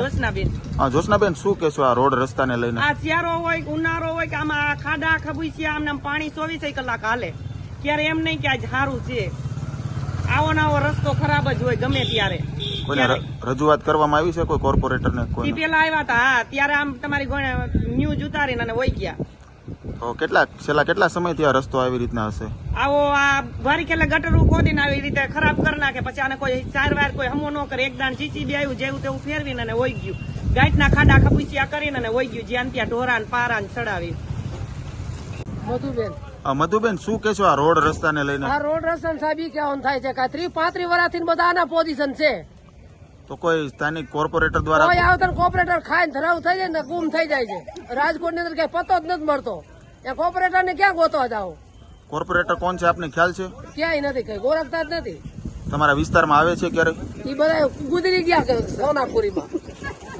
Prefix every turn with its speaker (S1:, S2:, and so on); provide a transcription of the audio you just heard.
S1: જોશનાબેન
S2: હા જોશનાબેન શું કહેશો આ રોડ રસ્તાને લઈને?
S1: આ શિયાળો હોય ઉનાળો હોય કે આમાં ખાડા ખબુચિયા આમને પાણી ચોવીસે કલાક હાલે. ત્યારે એમ નહીં કે આજ સારું છે. આવો નાવો રસ્તો ખરાબ જ હોય ગમે ત્યારે.
S2: રજૂઆત કરવામાં આવી છે કોઈ કોર્પોરેટર
S1: ને
S2: કોઈ
S1: પેલા આવ્યા હતા હા ત્યારે આમ તમારી ન્યૂઝ ઉતારીને અને વહી ગયા.
S2: કેટલા છેલ્લા કેટલા સમયથી આ રસ્તો આવી રીતના હશે?
S1: આવો આ વારી ખેલે ગટરું ખોદીને આવી રીતે ખરાબ કરી નાખે પછી આને કોઈ ચાર વાર કોઈ હમો ન કરે એક દાણ બે આવ્યું જેવું તેવું ફેરવીને અને વહી ગયું. ગાંઠના ખાડા ખપુચિયા કરીને અને વહી ગયું જ્યાં ત્યાં ઢોરાન પારાન ચડાવી.
S3: મધુબેન.
S2: મધુબેન શું કહેશો આ રોડ રસ્તાને લઈને?
S3: આ રોડ રસ્તા સાહેબ કેવાનું થાય છે કે ત્રીસ પાંત્રીસ વર્ષથી બધા આના પોઝિશન છે.
S2: તો કોઈ સ્થાનિક કોર્પોરેટર દ્વારા
S3: કોઈ આવતા કોર્પોરેટર ખાઈને ધરાવ થઈ જાય ને ગુમ થઈ જાય છે. રાજકોટની અંદર કઈ પતો જ નથી મળતો. એ કોપરેટર ને ક્યાં ગોતવા જાઓ?
S2: કોર્પોરેટર કોણ છે? આપને ખ્યાલ છે?
S3: ક્યાંય નથી કઈ ગોરખતા જ નથી.
S2: તમારા વિસ્તારમાં આવે છે ક્યારે
S3: એ બધા ગુજરી ગયા સોનાપુરીમાં.